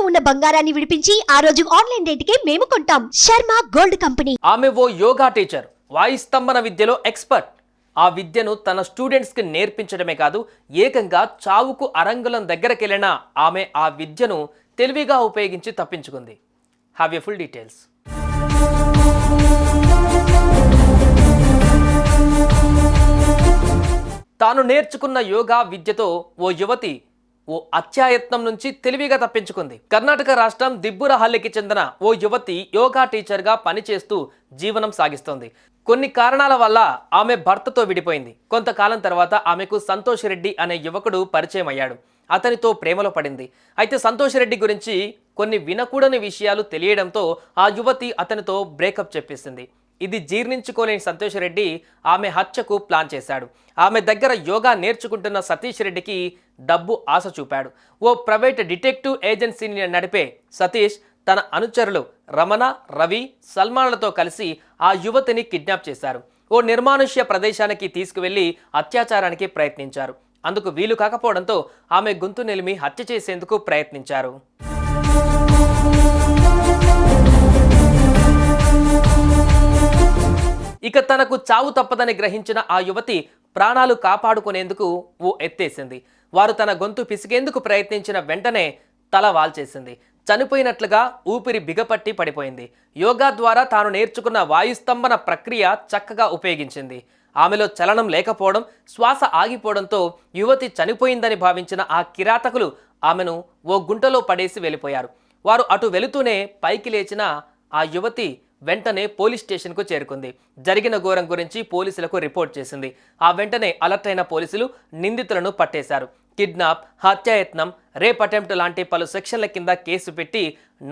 ఇంట్లో ఉన్న బంగారాన్ని విడిపించి ఆ రోజు ఆన్లైన్ రేటుకే మేము కొంటాం. Sharma gold company. ఆమె ఓ యోగా టీచర్ వాయుస్తంభన విద్యలో ఎక్స్పర్ట్. ఆ విద్యను తన స్టూడెంట్స్కి నేర్పించడమే కాదు ఏకంగా చావుకు అరంగులం దగ్గరకెళ్ళిన ఆమె ఆ విద్యను తెలివిగా ఉపయోగించి తప్పించుకుంది. హ్యావ్ ఎ ఫుల్ డీటెయిల్స్ తాను నేర్చుకున్న యోగా విద్యతో ఓ యువతి ఓ అత్యాయత్నం నుంచి తెలివిగా తప్పించుకుంది. కర్ణాటక రాష్ట్రం దిబ్బురహల్లికి చెందిన ఓ యువతి యోగా టీచర్గా పనిచేస్తూ జీవనం సాగిస్తోంది. కొన్ని కారణాల వల్ల ఆమె భర్తతో విడిపోయింది. కొంతకాలం తర్వాత ఆమెకు సంతోష్ రెడ్డి అనే యువకుడు పరిచయం అయ్యాడు. అతనితో ప్రేమలో పడింది. అయితే సంతోష్ రెడ్డి గురించి కొన్ని వినకూడని విషయాలు తెలియడంతో ఆ యువతి అతనితో బ్రేకప్ చెప్పేసింది. ఇది జీర్ణించుకోలేని సంతోష్ రెడ్డి ఆమె హత్యకు ప్లాన్ చేశాడు. ఆమె దగ్గర యోగా నేర్చుకుంటున్న సతీష్ రెడ్డికి డబ్బు ఆశ చూపాడు. ఓ ప్రైవేట్ డిటెక్టివ్ ఏజెన్సీని నడిపే సతీష్ తన అనుచరులు రమణ రవి సల్మాన్లతో కలిసి ఆ యువతిని కిడ్నాప్ చేశారు. ఓ నిర్మానుష్య ప్రదేశానికి తీసుకువెళ్ళి అత్యాచారానికి ప్రయత్నించారు. అందుకు వీలు కాకపోవడంతో ఆమె గొంతు నిలిమి హత్య చేసేందుకు ప్రయత్నించారు. ఇక తనకు చావు తప్పదని గ్రహించిన ఆ యువతి ప్రాణాలు కాపాడుకునేందుకు ఓ ఎత్తేసింది. వారు తన గొంతు పిసిగేందుకు ప్రయత్నించిన వెంటనే తల వాల్చేసింది. చనిపోయినట్లుగా ఊపిరి బిగపట్టి పడిపోయింది. యోగా ద్వారా తాను నేర్చుకున్న వాయుస్తంభన ప్రక్రియ చక్కగా ఉపయోగించింది. ఆమెలో చలనం లేకపోవడం శ్వాస ఆగిపోవడంతో యువతి చనిపోయిందని భావించిన ఆ కిరాతకులు ఆమెను ఓ గుంటలో పడేసి వెళ్ళిపోయారు. వారు అటు వెళుతూనే పైకి లేచిన ఆ యువతి వెంటనే పోలీస్ స్టేషన్కు చేరుకుంది. జరిగిన ఘోరం గురించి పోలీసులకు రిపోర్ట్ చేసింది. ఆ వెంటనే అలర్ట్ అయిన పోలీసులు నిందితులను పట్టేశారు. కిడ్నాప్ హత్యాయత్నం రేప్ అటెంప్ట్ లాంటి పలు సెక్షన్ల కింద కేసు పెట్టి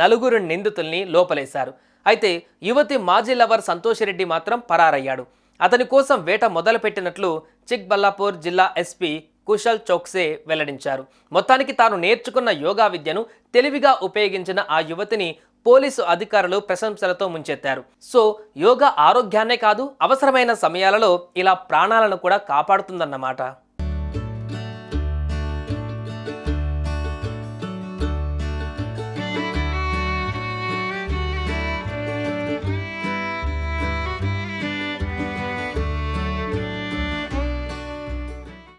నలుగురు నిందితుల్ని లోపలేశారు. అయితే యువతి మాజీ లవర్ సంతోష్ రెడ్డి మాత్రం పరారయ్యాడు. అతని కోసం వేట మొదలుపెట్టినట్లు చిక్బల్లాపూర్ జిల్లా ఎస్పీ కుశల్ చోక్సే వెల్లడించారు. మొత్తానికి తాను నేర్చుకున్న యోగా విద్యను తెలివిగా ఉపయోగించిన ఆ యువతిని పోలీసు అధికారులు ప్రశంసలతో ముంచెత్తారు. సో యోగా ఆరోగ్యాన్నే కాదు అవసరమైన సమయాలలో ఇలా ప్రాణాలను కూడా కాపాడుతుందన్నమాట.